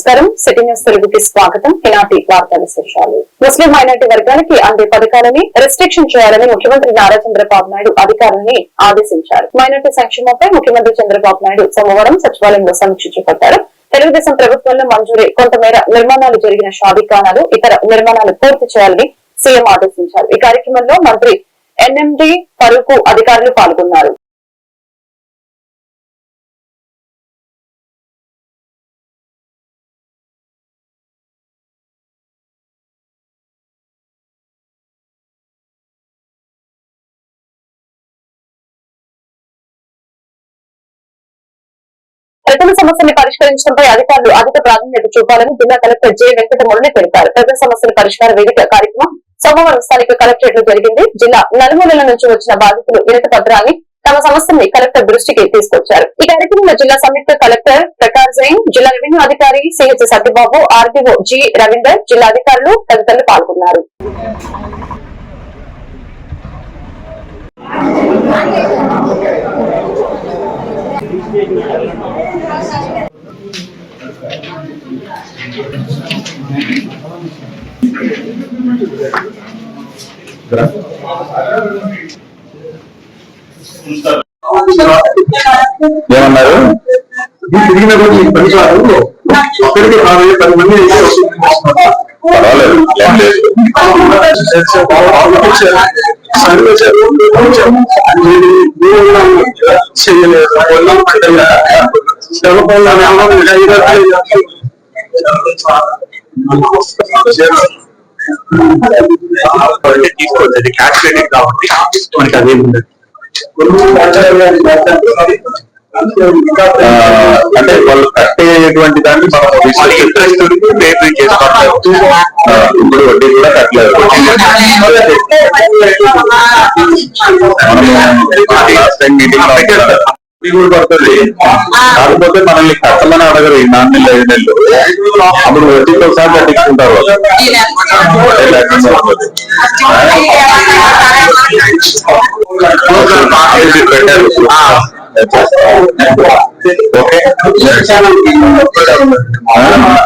నమస్కారం. City news తెలుగుకి స్వాగతం. ఈనాటి వార్తా విశేషాలు ముస్లిం మైనార్టీ వర్గానికి అందే పథకాలని రెస్ట్రిక్షన్ చేయాలని ముఖ్యమంత్రి నారా చంద్రబాబు నాయుడు అధికారులని ఆదేశించారు. మైనార్టీ సంక్షేమంపై ముఖ్యమంత్రి చంద్రబాబు నాయుడు సోమవారం సచివాలయంలో సమీక్ష చేపట్టారు. తెలుగుదేశం ప్రభుత్వంలో మంజూరీ కొంతమేర నిర్మాణాలు జరిగిన షాదీఖానాలు ఇతర నిర్మాణాలు పూర్తి చేయాలని సీఎం ఆదేశించారు. ఈ కార్యక్రమంలో మంత్రి ఎన్ఎండి ఫరూకు అధికారులు పాల్గొన్నారు. ప్రజల సమస్యను పరిష్కరించడంపై అధికారులు అధిక ప్రాధాన్యత చూపాలని జిల్లా కలెక్టర్ జె వెంకట తెలిపారు ప్రజల సమస్యల పరిష్కార వేదిక కార్యక్రమం సోమవారం స్థానిక కలెక్టరేట్లో జరిగింది. జిల్లా నలుమూలల నుంచి వచ్చిన బాధితులు వినతి పత్రాన్ని తమ సమస్యని కలెక్టర్ దృష్టికి తీసుకొచ్చారు. ఈ కార్యక్రమంలో జిల్లా సంయుక్త కలెక్టర్ ప్రకాష్ జైన్ జిల్లా రెవెన్యూ అధికారి CH Satyababu RDO G Ravinder జిల్లా అధికారులు తదితరులు పాల్గొన్నారు. ఏమన్నారు? ఈ తిరిగిన రోజు ఈ పది సార్లు ఒకరికి ఆరు వేలు పది మంది పర్వాలేదు ఏం లేదు సర్వే చేయలేదు తీసుకోవచ్చు అది క్యాష్ క్రెడిట్ కాబట్టి మనకి అదే ఉండదు ఆ, అంటే వాళ్ళు కట్టేటువంటి దాన్ని మనం ఇంట్రెస్ట్ పేపర్ చేసుకుంటారు ఆ, ఇప్పుడు వడ్డీ కూడా కట్టలేదు మనము లాస్ట్ టైం మీటింగ్ వడ్డీ కూడా పడుతుంది. కాకపోతే మనల్ని కట్టమని అడగరు ఈ నాలుగు నెలలు ఐదు నెలలు. అప్పుడు వడ్డీతో సహా కట్టించుకుంటారు పెట్టారు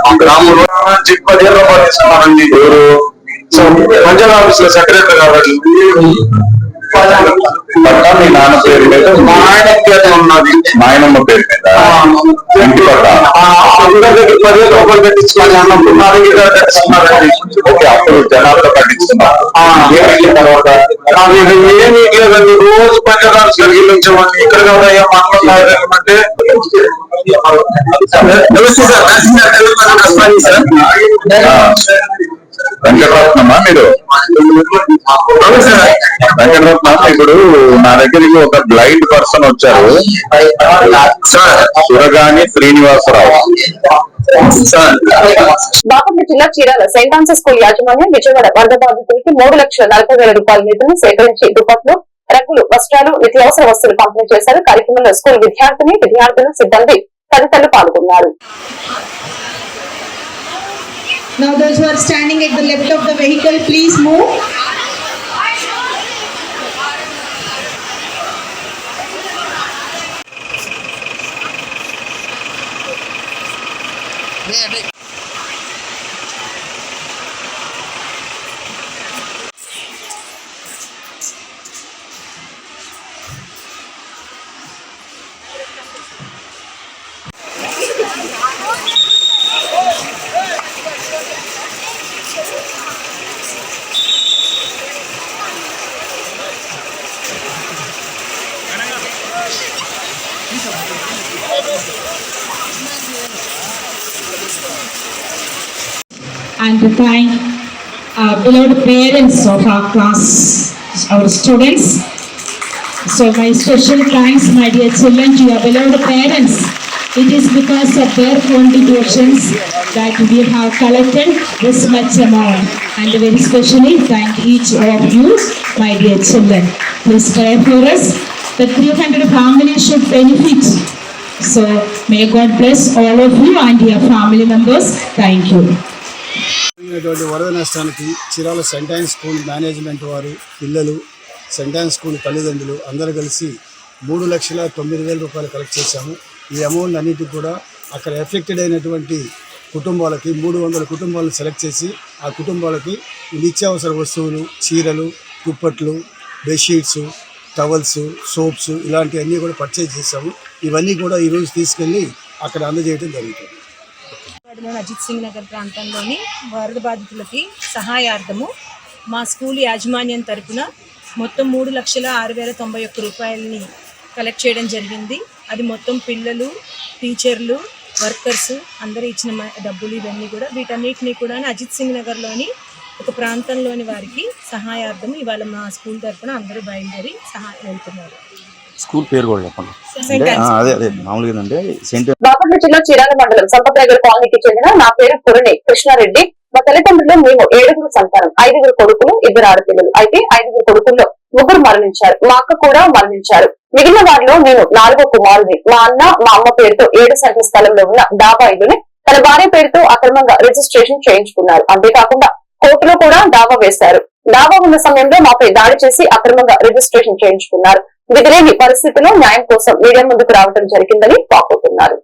ఓకే రాములు పదిహేను రూపాయలు తీసుకున్నారండి ఎవరు? పంచాయత్ ఆఫీస్లో సెక్రటరీ కాబట్టి. పట్టా మీ నాన్న పేరు మీద మా ఆయన పేరు ఉన్నది మా ఆయనమ్మ పేరు మీద ఇంటి పట్టా అందరికి పదిహేను రూపాయలు కట్టించుకోవాలి అన్నప్పుడు నా దగ్గర కట్టించుకున్నారండి ఓకే అప్పుడు జనాలతో పట్టించుకున్నారు ఏమైంది తర్వాత నాకు ఇక ఏమీ లేదండి రోజు పంచదార సరిగ్గా ఉంచామని ఇక్కడ కదా ఏం మాట్లాడాలంటే నమస్తే సార్ కాశీనాథ్ తెలంగాణ కష్టాన్ని సార్ ఆ, వెంకటరత్నమా మీరు? వెంకటరత్న ఇప్పుడు నా దగ్గరికి ఒక బ్లైండ్ పర్సన్ వచ్చారు. సార్ సురగాని శ్రీనివాసరావు. బాపట్ల జిల్లా చీరాల సెయింట్ ఆన్సర్ స్కూల్ యాజమాన్యం విజయవాడ వరద బాధితులకి మూడు లక్షల నలభై వేల రూపాయల నిధులను సేకరించి దుప్పట్లు రగ్గులు వస్త్రాలు నిత్యావసర వస్తువులు పంపిణీ చేశారు. కార్యక్రమంలో స్కూల్ విద్యార్థిని విద్యార్థులు సిబ్బంది తదితరులు పాల్గొన్నారు. Now those who are standing at the left of the vehicle, please move. And to thank our beloved parents of our class, our students. So my special thanks, my dear children, to your beloved parents. It is because of their contributions that we have collected this much amount. And very specially thank each of you, my dear children. Please pray for us. The 300 families should benefit. So may God bless all of you and your family members. Thank you. వరద నష్టానికి Chirala సెంటైన్ school management వారు పిల్లలు సెంటైన్ school తల్లిదండ్రులు అందరూ కలిసి మూడు లక్షల తొమ్మిది వేల రూపాయలు కలెక్ట్ చేశాము ఈ అమౌంట్ అన్నిటికి కూడా అక్కడ ఎఫెక్టెడ్ అయినటువంటి కుటుంబాలకి మూడు వందల కుటుంబాలను సెలెక్ట్ చేసి ఆ కుటుంబాలకి నిత్యావసర వస్తువులు చీరలు దుప్పట్లు బెడ్షీట్స్ టవల్స్ సోప్స్ ఇలాంటివన్నీ కూడా పర్చేజ్ చేసాము ఇవన్నీ కూడా ఈరోజు తీసుకెళ్ళి అక్కడ అందజేయడం జరుగుతుంది అజిత్ సింగ్ నగర్ ప్రాంతంలోని వరద బాధితులకి సహాయార్థము మా స్కూల్ యాజమాన్యం తరపున మొత్తం మూడు లక్షల ఆరు వేల తొంభై ఒక్క రూపాయలని కలెక్ట్ చేయడం జరిగింది. అది మొత్తం పిల్లలు టీచర్లు వర్కర్స్ అందరూ ఇచ్చిన డబ్బులు ఇవన్నీ కూడా వీటన్నిటిని కూడా అజిత్ సింగ్ నగర్లోని ఒక ప్రాంతంలోని వారికి సహాయార్థం ఇవాళ మా స్కూల్ తరపున అందరూ బయలుదేరి సహాయం వెళ్తున్నారు. స్కూల్ పేరు కూడా చెప్పండి. అదే అదే మామూలుగా ఏంటంటే సెయింట్ బాపట్ల జిల్లా చీరాల మండలం సంపత్ నగర్ కాలనీకి చెందిన నా పేరు పురణి కృష్ణారెడ్డి. మా తల్లిదండ్రులు మేము ఏడుగురు సంతానం ఐదుగురు కొడుకులు ఇద్దరు ఆడపిల్లలు. అయితే ఐదుగురు కొడుకుల్లో ముగ్గురు మరణించారు. మా అక్క కూడా మరణించారు. మిగిలిన వారిలో నేను నాలుగో కుమారుని. మా అన్న మా అమ్మ పేరుతో ఏడు సెంటర్ స్థలంలో ఉన్న డాబా ఇల్లుని తన భార్య పేరుతో అక్రమంగా రిజిస్ట్రేషన్ చేయించుకున్నారు. అంతేకాకుండా కోర్టులో కూడా దావా వేశారు దావా ఉన్న సమయంలో మాపై దాడి చేసి అక్రమంగా రిజిస్ట్రేషన్ చేయించుకున్నారు విధిలేని పరిస్థితిలో న్యాయం కోసం మీడియా ముందుకు రావడం జరిగిందని వాపోతున్నారు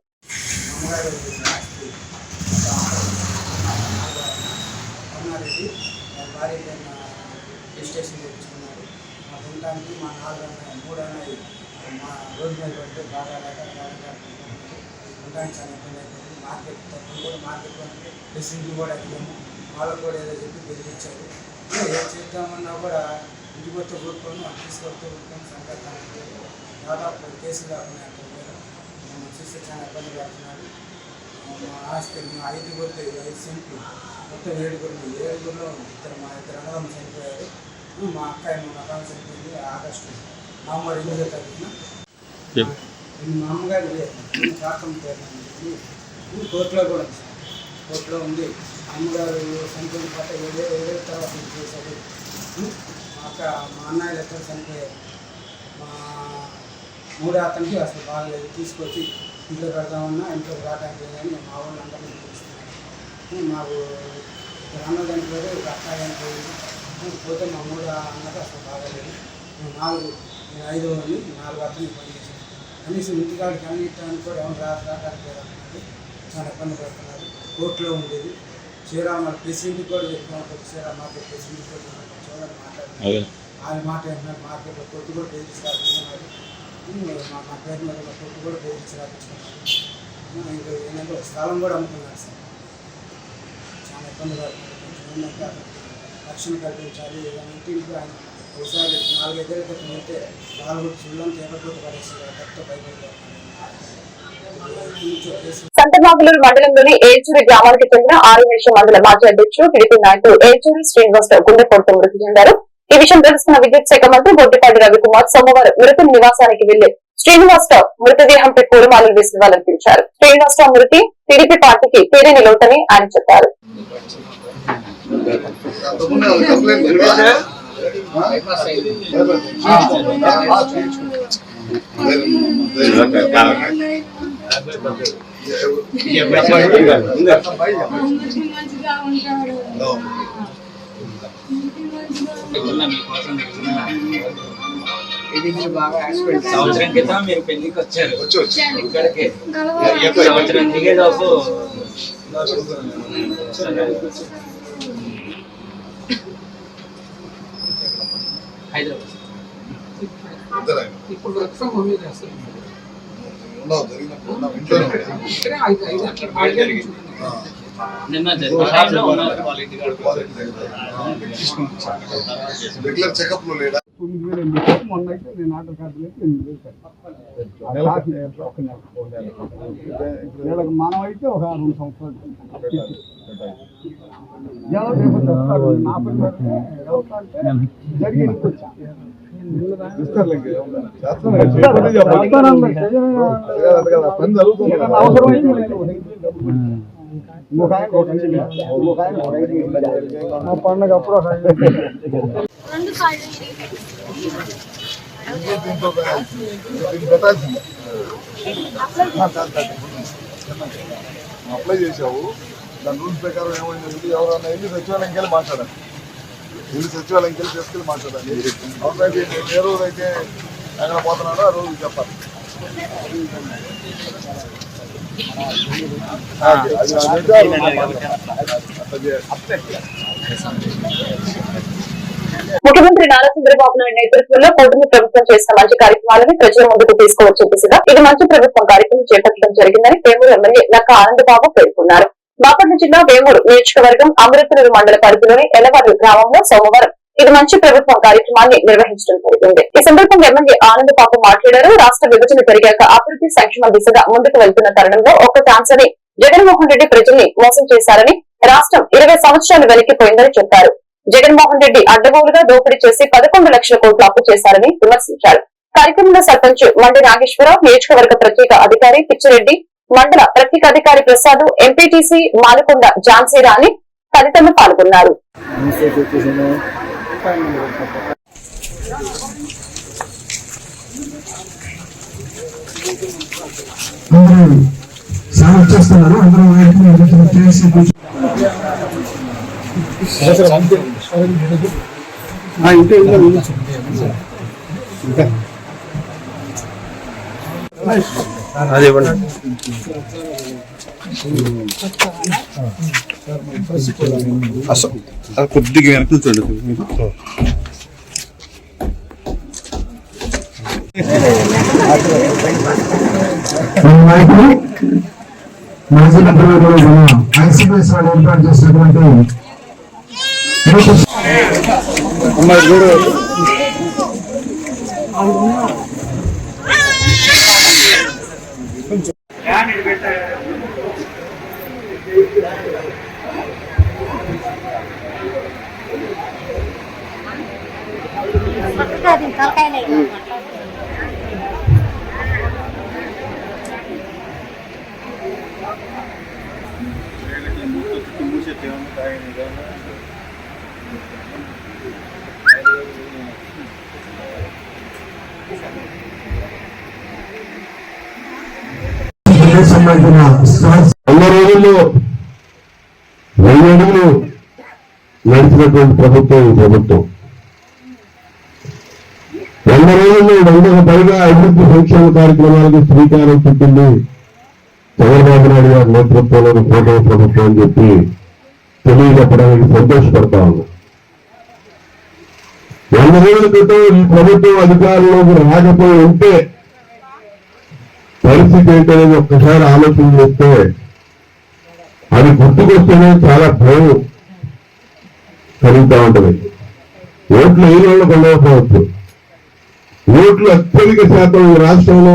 మార్కెట్ కూడా మార్కెట్ కూడా వాళ్ళకు కూడా ఏదో చెప్పి బెదిరించారు ఏం చేద్దామన్నా కూడా ఇంటికి వస్తే కూర్చొని అటు తీసుకొస్తే కూర్చొని సంకల్పానికి దాదాపు కేసులు కాకుండా మేము చూస్తే చాలా ఇబ్బంది పడుతున్నారు మా ఆస్తి మా ఐదుగురు ఐదు సెంట్లు మొత్తం ఏడుగురు ఏడుగురులో ఇద్దరు మా ఇద్దరు అన్నదమ్ములు చనిపోయారు మా అక్క మా మకాం చనిపోయింది ఆగస్టు నవంబర్ ఎనిమిదో తారీఖున చెప్పు. ఇది మా అమ్మగారి లేదు. నేను కాకమ్మ పేరు ఉంది. ఇది కోర్టులో కూడా. కోర్టులో ఉంది అమ్మగారు చనిపోయిన పాట ఏడే ఏడేళ్ళ తర్వాత చేశారు మా అక్క మా అన్నయ్యలు ఎక్కడ చనిపోయారు మా మూడో అతనికి అసలు బాగలేదు తీసుకొచ్చి ఇంట్లో పెడదామన్నా ఇంట్లో రావడానికి లేదని మా వాళ్ళు అందరినీ పిలుస్తున్నాను మాకు అన్నదానికి అన్న చనిపోయారు ఒక అక్క పోతే మా మూడో అన్నకి అసలు బాగలేదు మేము నాలుగు నేను ఐదో అని నాలుగు అతనికి పనిచేసాను కనీసం ఇంటికాడికి అన్నిటానికి కూడా ఎవరు రాదు రావడానికి లేదన్నది చాలా ఇబ్బంది పడుతున్నారు కోర్టులో ఉండేది. శ్రీరామ ప్రెసిడెంట్ కూడా చెప్పినప్పుడు శ్రీరామ మార్కెట్ ప్రెసిడెంట్ కూడా చూడాలని మాట్లాడుతున్నారు ఆయన మాట ఏంటంటే మార్కెట్లో కొట్టు కూడా రాపించుకున్నారు మా మా పేరు మీద కొట్టు కూడా బెదిరించి రాపించుకున్నారు ఇంకా ఏంటంటే ఒక స్థలం కూడా అమ్ముకున్నారు సార్. చాలా ఇబ్బంది పడుతున్నారు. ఏంటంటే రక్షణ కల్పించాలి ఏదైనా ఇంటికి ఆయన ఒకసారి నాలుగైదేళ్ళ క్రితం అయితే నాలుగు చూడడం తేపట్టు పడేసి కొత్త బయట సంతమాగులూరు మండలంలోని ఏల్చూరి గ్రామానికి చెందిన ఆరువేష మండల మాజీ అధ్యక్షుడు టీడీపీ నాయకుడు ఏల్చూరి శ్రీనివాసరావు కొడుతూ మృతి చెందారు. ఈ విషయం తెలుసుకున్న విద్యుత్ శాఖ మంత్రి బొడ్డిపాటి రవికుమార్ సోమవారం మృతుని నివాసానికి వెళ్ళి శ్రీనివాసరావు మృతదేహంపై పూలమాలలు వేసి నివాళులర్పించారు. శ్రీనివాసరావు మృతి టీడీపీ పార్టీకి తీరని లోటని ఆయన చెప్పారు. సంవత్సరం క్రితం మీరు పెళ్లికి వచ్చారు ఇక్కడికి సంవత్సరం దిగేలోపు హైదరాబాద్ ఇప్పుడు వర్క్ ఫ్రమ్ హోమ్ రెగ్యులర్ చెకప్లో లేడా తొమ్మిది వేలు ఎనిమిది వేలు మొన్న అయితే నేను ఆటో కార్డులో అయితే ఎనిమిది వేలు ఒక నెల. వీళ్ళకి మనం అయితే ఒక రెండు సంవత్సరాలు ఎవరు. నా పని జరిగి వచ్చా. పండగ అప్పుడు. అప్లై చేసావు దాని రూల్స్ ప్రకారం ఏమైంది? ఎవరైనా వెళ్ళి సచివాలయంకి వెళ్ళి మాట్లాడాలి వెళ్ళి సచివాలయంకి వెళ్ళి తీసుకెళ్ళి మాట్లాడాలి. అవసరమైతే ఏ రోజు అయితే ఎక్కడ పోతున్నాడో ఆ రోజు చెప్పాలి. ముఖ్యమంత్రి నారా చంద్రబాబు నాయుడు నేతృత్వంలో కూటమి ప్రభుత్వం చేసిన మంచి కార్యక్రమాలను ప్రజల ముందుకు తీసుకువచ్చే దిశగా ఇది మంచి ప్రభుత్వం కార్యక్రమం చేపట్టడం జరిగిందని వేమూరు ఎమ్మెల్యే నక్క ఆనందబాబు పేర్కొన్నారు. బాపట్ల జిల్లా వేమూరు నియోజకవర్గం అమృతనూరు మండల పరిధిలోని ఎలవారు గ్రామంలో సోమవారం ఇది మంచి ప్రభుత్వం కార్యక్రమాన్ని నిర్వహించడం జరిగింది. ఈ సందర్భంగా ఎమ్మెల్యే ఆనందబాబు మాట్లాడారు. రాష్ట్ర విభజన పెరిగాక అభివృద్ధి సంక్షేమ దిశగా ముందుకు వెళ్తున్న తరుణంలో ఒక్క ఛాన్స్ అని జగన్మోహన్ రెడ్డి ప్రజల్ని మోసం చేశారని రాష్ట్రం ఇరవై సంవత్సరాలు వెలికిపోయిందని చెప్పారు. జగన్మోహన్ రెడ్డి అడ్డగోలుగా దోపిడీ చేసి పదకొండు లక్షల కోట్లు అప్పు చేశారని విమర్శించారు. కార్యక్రమంలో సర్పంచ్ మండి నాగేశ్వరరావు నియోజకవర్గ ప్రత్యేక అధికారి పిచ్చిరెడ్డి మండల ప్రత్యేక అధికారి ప్రసాద్ ఎంపీటీసీ మాలకొండ ఝాన్సీ రాణి తదితరులు పాల్గొన్నారు. అందరూ అందరూ వైపు చేసి కొద్దిగా వెనక చూడండి మాజీ మంత్రులు వాళ్ళు ఏర్పాటు చేసినటువంటి సంబంధించిన వంద రోజుల్లో వెయ్యి అడుగులు నడిచినటువంటి ప్రభుత్వం ఈ ప్రభుత్వం. వంద రోజుల్లో వందకు పైగా అభివృద్ధి సంక్షేమ కార్యక్రమాలకు శ్రీకారం చుట్టింది చంద్రబాబు నాయుడు గారి నేతృత్వంలోని కూటమి ప్రభుత్వం అని చెప్పి తెలియజెప్పడానికి సంతోషపడతా ఉన్నాం. వంద రోజుల క్రితం ఈ ప్రభుత్వం అధికారంలోకి రాకపోయి ఉంటే పరిస్థితి ఏంటనేది ఒక్కసారి ఆలోచన చేస్తే అది గుర్తుకొస్తేనే చాలా భయం కలుగుతూ ఉంటుంది. ఓట్లు ఏ రోజు కొనకపోవచ్చు ఓట్లు అత్యధిక శాతం ఈ రాష్ట్రంలో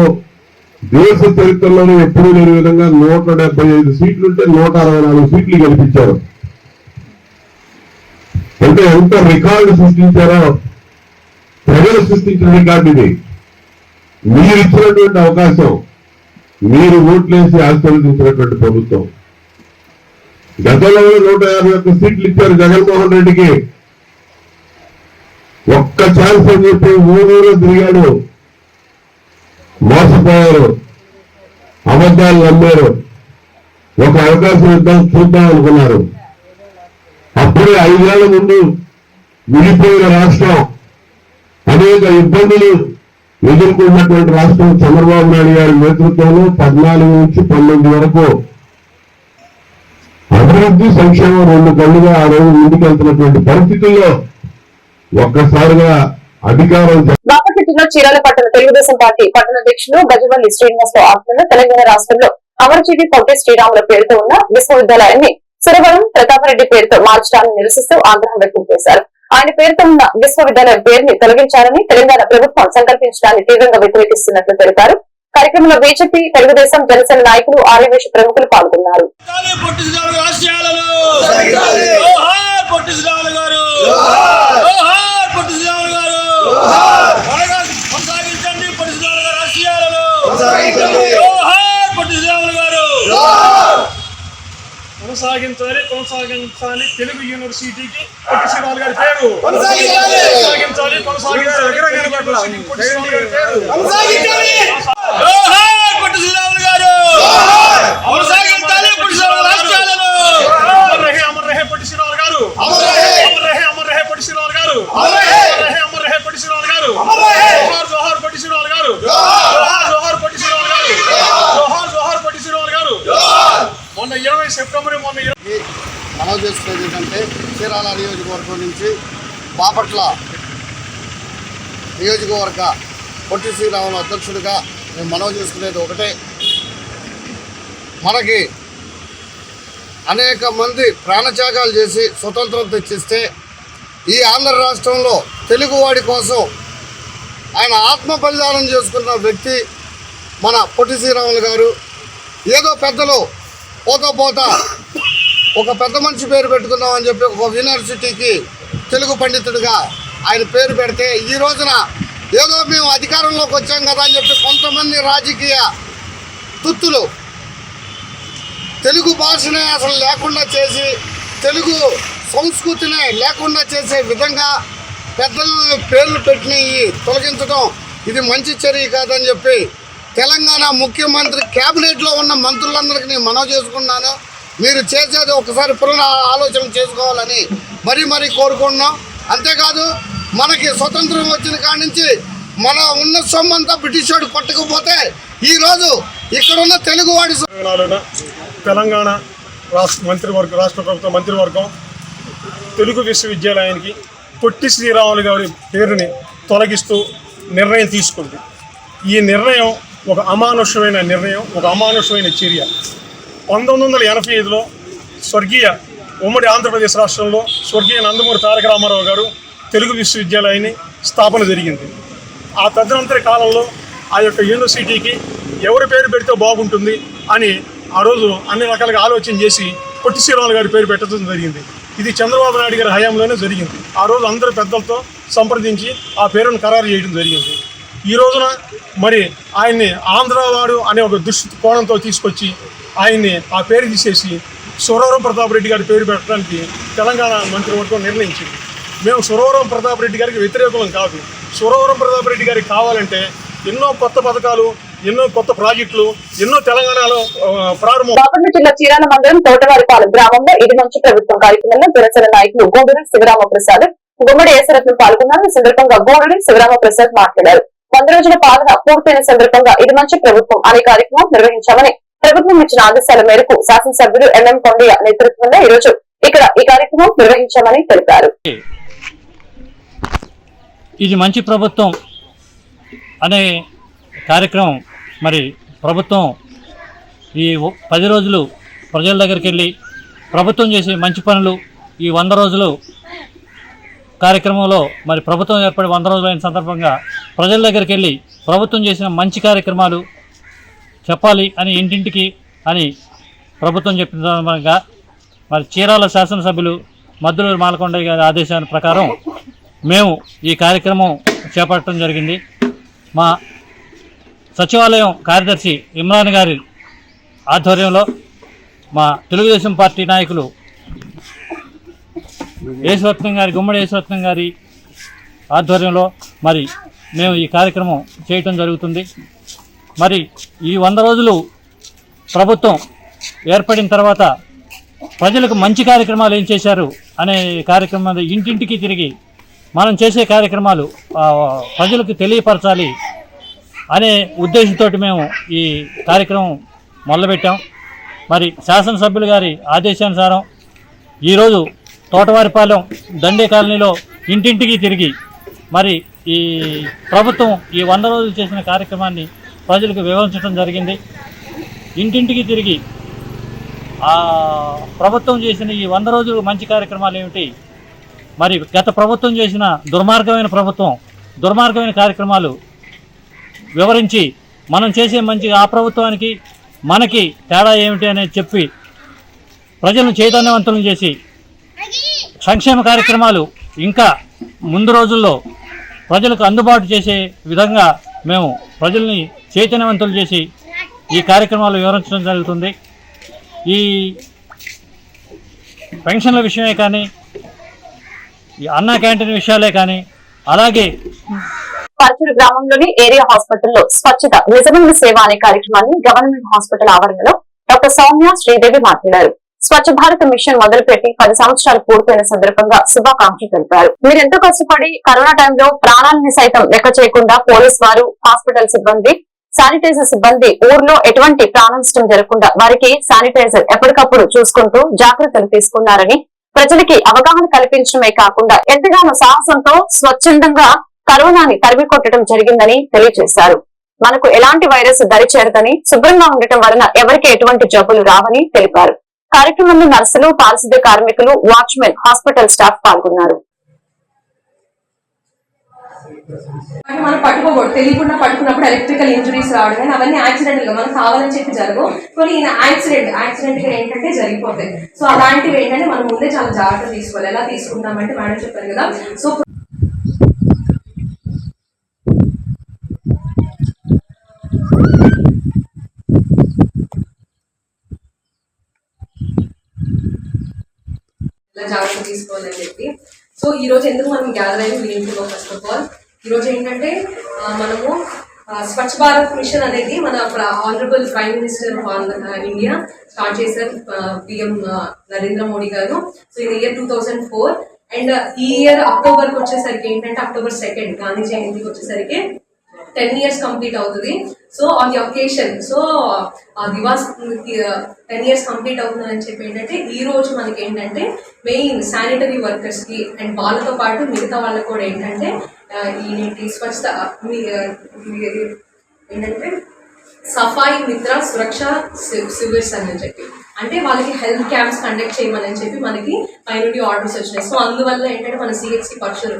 దేశ చరిత్రలోనే ఎప్పుడూ లేని విధంగా నూట డెబ్బై ఐదు సీట్లుంటే నూట అరవై నాలుగు సీట్లు గెలిపించారు. అంటే ఎంత రికార్డు సృష్టించారో ప్రజలు సృష్టించిన రికార్డు ఇది. మీరు ఇచ్చినటువంటి అవకాశం మీరు ఓట్లేసి ఆశీర్వదించినటువంటి ప్రభుత్వం. గతంలో నూట యాభై ఒక్క సీట్లు ఇచ్చారు జగన్మోహన్ రెడ్డికి. ఒక్క ఛాన్స్ అని చెప్పి ఊరూరు తిరిగాడు. మోసపోయారు. అబద్ధాలు నమ్మారు. ఒక అవకాశం ఇద్దాం చూద్దాం అనుకున్నారు. అప్పుడే ఐదేళ్ళ ముందు విడిపోయిన రాష్ట్రం అనేక ఇబ్బందులు ఎదుర్కొన్నటువంటి రాష్ట్రం చంద్రబాబు నాయుడు గారి నేతృత్వంలో పద్నాలుగు నుంచి పంతొమ్మిది వరకు అభివృద్ధి సంక్షేమం రెండు కళ్ళుగా ఆ రోజు ముందుకెళ్తున్నటువంటి పరిస్థితుల్లో ఒక్కసారిగా అధికారం బాపట్ల చీరాల పట్టణ తెలుగుదేశం పార్టీ పట్టణ అధ్యక్షులు గజవల్లి శ్రీనివాసరావు ఆధ్వర్యంలో తెలంగాణ రాష్ట్రంలో అమరజీవి పొట్టి శ్రీరాముల పేరుతో ఉన్న విశ్వవిద్యాలయాన్ని సురవరం ప్రతాపరెడ్డి పేరుతో మార్చడాన్ని నిరసిస్తూ ఆగ్రహం వ్యక్తం చేశారు. ఆయన పేరుతో ఉన్న విశ్వవిద్యాలయం పేరుని తొలగించాలని తెలంగాణ ప్రభుత్వం సంకల్పించడాన్ని తీవ్రంగా వ్యతిరేకిస్తున్నట్లు తెలిపారు. కార్యక్రమంలో బీజేపీ తెలుగుదేశం జనసేన నాయకులు ఆర్యవేశ ప్రముఖులు పాల్గొన్నారు. కొనసాగించాలి తెలుగు యూనివర్సిటీకి పొట్టి శ్రీరాములు గారి పేరు. కొనసాగించాలి. కొనసాగించాలి యూనివర్సిటీకి పొట్టి శ్రీరాములు గారి పేరు. జోహార్ పొట్టి శ్రీరాములు గారు కొనసాగించాలి పొట్టి శ్రీరాములు అమర్ రహే అమర్ రహే పొట్టి శ్రీరాములు గారు. అమర్ రహే. అమర్ రహే పొట్టి శ్రీరాలు గారు. అమర్ రహే శ్రీరాలు గారు. జోహార్ జోహార్ పొట్టి శ్రీరాలు గారు. జోహార్! జోహార్ పొట్టి శ్రీరాలు గారు. జోహార్! జోహార్ పొట్టి శ్రీరాలు గారు. మొన్న ఇరవై సెప్టెంబర్ మొన్న మనం చేసుకునేది ఏంటంటే చీరాల నియోజకవర్గం నుంచి బాపట్ల నియోజకవర్గ పొట్టి శ్రీరాములు అధ్యక్షుడిగా మేము మనం చేసుకునేది ఒకటే. మనకి అనేక మంది ప్రాణత్యాగాలు చేసి స్వతంత్రం తెచ్చిస్తే ఈ ఆంధ్ర రాష్ట్రంలో తెలుగువాడి కోసం ఆయన ఆత్మ బలిదానం చేసుకున్న వ్యక్తి మన పొట్టి శ్రీరాములు గారు. ఏదో పెద్దలు పోతా పోతా ఒక పెద్ద మనిషి పేరు పెట్టుకుందామని చెప్పి ఒక యూనివర్సిటీకి తెలుగు పండితుడిగా ఆయన పేరు పెడితే ఈ రోజున ఏదో మేము అధికారంలోకి వచ్చాం కదా అని చెప్పి కొంతమంది రాజకీయ తుత్తులు తెలుగు భాషనే అసలు లేకుండా చేసి తెలుగు సంస్కృతినే లేకుండా చేసే విధంగా పెద్దల పేర్లు పెట్టినవి తొలగించడం ఇది మంచి చర్య కాదని చెప్పి తెలంగాణ ముఖ్యమంత్రి క్యాబినెట్లో ఉన్న మంత్రులందరికీ నేను మనవి చేసుకున్నాను. మీరు చేసేది ఒకసారి పునః ఆలోచన చేసుకోవాలని మరీ మరీ కోరుకుంటున్నాం. అంతేకాదు మనకి స్వతంత్రం వచ్చిన కాడి నుంచి మన ఉన్న సొమ్మంతా బ్రిటిష్ వాడు పట్టుకుపోతే ఈరోజు ఇక్కడున్న తెలుగువాడి తెలంగాణ రాష్ట్ర మంత్రివర్గం రాష్ట్ర ప్రభుత్వ మంత్రివర్గం తెలుగు విశ్వవిద్యాలయానికి పొట్టి శ్రీరాములు గారి పేరుని తొలగిస్తూ నిర్ణయం తీసుకుంది. ఈ నిర్ణయం ఒక అమానుషమైన నిర్ణయం ఒక అమానుషమైన చర్య. పంతొమ్మిది వందల ఎనభై ఐదులో స్వర్గీయ ఉమ్మడి ఆంధ్రప్రదేశ్ రాష్ట్రంలో స్వర్గీయ నందమూరి తారక రామారావు గారు తెలుగు విశ్వవిద్యాలయాన్ని స్థాపన జరిగింది. ఆ తదనంతర కాలంలో ఆ యొక్క యూనివర్సిటీకి ఎవరి పేరు పెడితే బాగుంటుంది అని ఆ రోజు అన్ని రకాలుగా ఆలోచన చేసి పొట్టి శ్రీరాములు గారి పేరు పెట్టడం జరిగింది. ఇది చంద్రబాబు నాయుడు గారి హయాంలోనే జరిగింది. ఆ రోజు అందరు పెద్దలతో సంప్రదించి ఆ పేరును ఖరారు చేయడం జరిగింది. ఈ రోజున మరి ఆయన్ని ఆంధ్రవాడు అనే ఒక దుష్టి కోణంతో తీసుకొచ్చి ఆయన్ని ఆ పేరు తీసేసి సురవరం ప్రతాప్ రెడ్డి గారి పేరు పెట్టడానికి తెలంగాణ మంత్రివర్గం నిర్ణయించింది. మేము సురవరం ప్రతాప్ రెడ్డి గారికి వ్యతిరేకులం కాదు. సురవరం ప్రతాప్ రెడ్డి గారికి కావాలంటే ఎన్నో కొత్త పథకాలు ఎన్నో కొత్త ప్రాజెక్టులు ఎన్నో తెలంగాణలో ప్రారంభం. బాపట్ల జిల్లా చీరాల మండలం తోటవారిపాలెం గ్రామంలో ఇది మంచి ప్రభుత్వం కార్యక్రమంలో జనసేన నాయకులు గోడూరి శివరామ ప్రసాద్ గుమ్మడి ఏసరత్నం పాల్గొన్నారు. ఈ సందర్భంగా గోడూరి శివరామ ప్రసాద్ మాట్లాడారు. వంద రోజుల పాలన పూర్తయిన సందర్భంగా ఇది మంచి ప్రభుత్వం అనే కార్యక్రమం నిర్వహించామని ప్రభుత్వం ఇచ్చిన ఆదేశాల మేరకు శాసనసభ్యుడు ఎంఎం కొండయ్య నేతృత్వంలో ఈ రోజు ఇక్కడ ఈ కార్యక్రమం నిర్వహించామని తెలిపారు. ఇది మంచి ప్రభుత్వం అనే కార్యక్రమం మరి ప్రభుత్వం ఈ పది రోజులు ప్రజల దగ్గరికి వెళ్ళి ప్రభుత్వం చేసే మంచి పనులు ఈ వంద రోజులు కార్యక్రమంలో మరి ప్రభుత్వం ఏర్పడి వంద రోజులైన సందర్భంగా ప్రజల దగ్గరికి వెళ్ళి ప్రభుత్వం చేసిన మంచి కార్యక్రమాలు చెప్పాలి అని ఇంటింటికి అని ప్రభుత్వం చెప్పిన సందర్భంగా మరి చీరాల శాసనసభ్యులు మద్దులూరు మాలకొండయ్య గారి ఆదేశాల ప్రకారం మేము ఈ కార్యక్రమం చేపట్టడం జరిగింది. మా సచివాలయం కార్యదర్శి ఇమ్రాన్ గారి ఆధ్వర్యంలో మా తెలుగుదేశం పార్టీ నాయకులు యేశవత్నం గారి గుమ్మడి యేశవత్నం గారి ఆధ్వర్యంలో మరి మేము ఈ కార్యక్రమం చేయటం జరుగుతుంది. మరి ఈ వంద రోజులు ప్రభుత్వం ఏర్పడిన తర్వాత ప్రజలకు మంచి కార్యక్రమాలు ఏం చేశారు అనే కార్యక్రమం ఇంటింటికి తిరిగి మనం చేసే కార్యక్రమాలు ప్రజలకు తెలియపరచాలి అనే ఉద్దేశంతో మేము ఈ కార్యక్రమం మొదలుపెట్టాం. మరి శాసనసభ్యులు గారి ఆదేశానుసారం ఈరోజు తోటవారిపాలెం దండే కాలనీలో ఇంటింటికి తిరిగి మరి ఈ ప్రభుత్వం ఈ వంద రోజులు చేసిన కార్యక్రమాన్ని ప్రజలకు వివరించడం జరిగింది. ఇంటింటికి తిరిగి ప్రభుత్వం చేసిన ఈ వంద రోజులు మంచి కార్యక్రమాలు ఏమిటి? మరి గత ప్రభుత్వం చేసిన దుర్మార్గమైన ప్రభుత్వం దుర్మార్గమైన కార్యక్రమాలు వివరించి మనం చేసే మంచి ఆ ప్రభుత్వానికి మనకి తేడా ఏమిటి అనేది చెప్పి ప్రజలను చైతన్యవంతులను చేసి సంక్షేమ కార్యక్రమాలు ఇంకా ముందు రోజుల్లో ప్రజలకు అందుబాటు చేసే విధంగా మేము ప్రజల్ని చైతన్యవంతులు చేసి ఈ కార్యక్రమాలు వివరించడం జరుగుతుంది. ఈ పెన్షన్ల విషయమే కానీ ఈ అన్నా క్యాంటీన్ విషయాలే కానీ అలాగే పరచూరు గ్రామంలోని ఏరియా హాస్పిటల్లో స్వచ్ఛత నిజమైన సేవ అనే కార్యక్రమాన్ని గవర్నమెంట్ హాస్పిటల్ ఆవరణలో డాక్టర్ సౌమ్య శ్రీదేవి మాట్లాడారు. స్వచ్ఛ భారత్ మిషన్ మొదలుపెట్టి పది సంవత్సరాలు పూర్తయిన సందర్భంగా శుభాకాంక్షలు తెలిపారు. మీరెంతో కష్టపడి కరోనా టైంలో ప్రాణాలని సైతం లెక్క చేయకుండా పోలీస్ వారు హాస్పిటల్ సిబ్బంది శానిటైజర్ సిబ్బంది ఊర్లో ఎటువంటి ప్రాణనష్టం జరగకుండా వారికి శానిటైజర్ ఎప్పటికప్పుడు చూసుకుంటూ జాగ్రత్తలు తీసుకున్నారని ప్రజలకి అవగాహన కల్పించడమే కాకుండా ఎంతగానో సాహసంతో స్వచ్ఛందంగా కరోనాని తరిమి కొట్టడం జరిగిందని తెలియజేశారు. మనకు ఎలాంటి వైరస్ దరి చేరదని శుభ్రంగా ఉండటం వలన ఎవరికి ఎటువంటి జబ్బులు రావని తెలిపారు. కార్యక్రమంలో నర్సులు పారిశుద్ధ్య కార్మికులు వాచ్మెన్ హాస్పిటల్ స్టాఫ్ పాల్గొన్నారు. మనం పట్టుకోకూడదు. తెలియకుండా పట్టుకున్నప్పుడు ఎలక్ట్రికల్ ఇంజురీస్ రావడం కానీ అవన్నీ యాక్సిడెంటల్గా మనం కావాలని చెప్పి జరగవు. కొన్ని ఈయన యాక్సిడెంట్ యాక్సిడెంట్ ఏంటంటే జరిగిపోతాయి. సో అలాంటివి ఏంటంటే మనం ముందే చాలా జాగ్రత్త తీసుకోవాలి. ఎలా తీసుకుంటామంటే మేడం చెప్పారు కదా. సో జాగ్రత్త తీసుకోవాలని చెప్పి. సో ఈ రోజు ఎందుకు మనం గ్యాదర్ అయ్యి? మీ ఫస్ట్ ఆఫ్ ఆల్ ఈ రోజు ఏంటంటే మనము స్వచ్ఛ భారత్ మిషన్ అనేది మన honourable prime minister of India start చేశారు పిఎం నరేంద్ర మోడీ గారు. సో ఇది year two thousand four and ఈ ఇయర్ అక్టోబర్కి వచ్చేసరికి ఏంటంటే అక్టోబర్ సెకండ్ గాంధీ జయంతికి వచ్చేసరికి టెన్ ఇయర్స్ కంప్లీట్ అవుతుంది. So on the occasion so ఆ దివాస్ టెన్ ఇయర్స్ కంప్లీట్ అవుతుందని చెప్పి ఏంటంటే ఈ రోజు మనకి ఏంటంటే మెయిన్ శానిటరీ వర్కర్స్కి అండ్ వాళ్ళతో పాటు మిగతా వాళ్ళకి కూడా ఏంటంటే ఈ స్వచ్ఛత మీ- ఏంటంటే సఫాయి మిత్ర సురక్ష సివిర్స్ అని చెప్పి. అంటే వాళ్ళకి హెల్త్ క్యాంప్స్ కండక్ట్ చేయమని చెప్పి మనకి పైనుండి ఆర్డర్స్ వచ్చినాయి. సో అందువల్ల ఏంటంటే మన సిహెచ్సి పర్షులు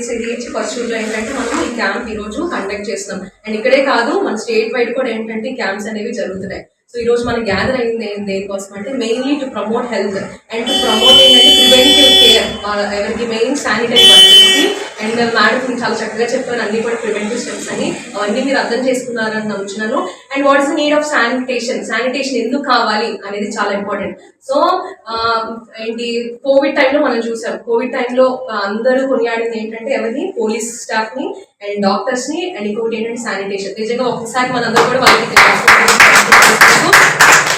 సిహెచ్సి పర్షుల్లో ఏంటంటే మనం ఈ క్యాంప్ ఈ రోజు కండక్ట్ చేస్తున్నాం అండ్ ఇక్కడే కాదు మన స్టేట్ వైడ్ కూడా ఏంటంటే క్యాంప్స్ అనేవి జరుగుతున్నాయి సో ఈ రోజు మనం గ్యాదర్ అయింది దేనికోసం అంటే mainly to promote health and to promote ఏంటంటే ప్రివెంటివ్ ఎవరికి మెయిన్ శానిటరీ వర్కర్స్కి అండ్ మేడం మీరు చాలా చక్కగా చెప్పారు అన్ని కూడా ప్రివెంటివ్ స్టెప్స్ అని. అవన్నీ మీరు అర్థం చేసుకున్నారని నమ్ముతున్నాను and what is the need of sanitation? Sanitation ఎందుకు కావాలి అనేది చాలా ఇంపార్టెంట్. సో ఏంటి కోవిడ్ టైంలో మనం చూసాం. కోవిడ్ టైంలో అందరూ కొనియాడింది ఏంటంటే ఎవరిని? పోలీస్ స్టాఫ్ని అండ్ డాక్టర్స్ని అండ్ ఇంకొకటి ఏంటంటే శానిటేషన్. నిజంగా ఒకసారి మనందరూ కూడా వాళ్ళకి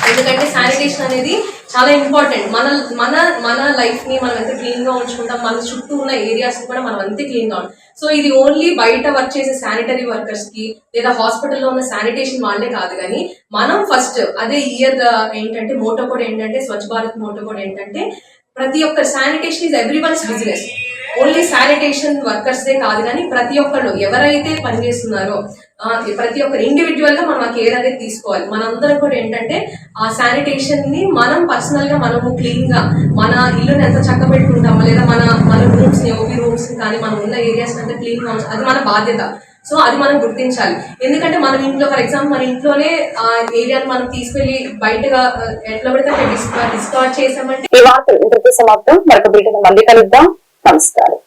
ఎందుకంటే శానిటేషన్ అనేది చాలా ఇంపార్టెంట్. మన మన మన లైఫ్ని మనం ఎంత క్లీన్గా ఉంచుకుంటాం మన చుట్టూ ఉన్న ఏరియాస్ కూడా మనం అంతే క్లీన్గా ఉంటాం సో ఇది ఓన్లీ బయట వర్క్ చేసే శానిటరీ వర్కర్స్కి లేదా హాస్పిటల్లో ఉన్న శానిటేషన్ వాళ్ళే కాదు కానీ మనం ఫస్ట్ అదే ఇయర్ ఏంటంటే మోటో కూడా ఏంటంటే స్వచ్ఛ భారత్ మోటో కూడా ఏంటంటే ప్రతి ఒక్క sanitation is every one's business. Only sanitation వర్కర్స్దే కాదు కానీ ప్రతి ఒక్కళ్ళు ఎవరైతే పనిచేస్తున్నారో ప్రతి ఒక్కరు ఇండివిజువల్గా మనం ఆ కేర్ అనేది తీసుకోవాలి. మనందరం కూడా ఏంటంటే ఆ శానిటేషన్ని మనం పర్సనల్గా మనము క్లీన్గా మన ఇల్లుని ఎంత చక్క పెట్టుకుంటామో లేదా మన మన రూమ్స్ని ఓపీ రూమ్స్ కానీ మనం ఉన్న ఏరియాస్ అంతా క్లీన్గా అది మన బాధ్యత. సో అది మనం గుర్తించాలి. ఎందుకంటే మనం ఇంట్లో ఫర్ ఎగ్జాంపుల్ మన ఇంట్లోనే ఆ ఏరియాని మనం తీసుకెళ్ళి బయటగా ఎట్లా పడితే డిస్కార్డ్ చేసామంటే ఈ వార్తలు సమాప్తం. మరొక మళ్ళీ కలుద్దాం. నమస్కారం.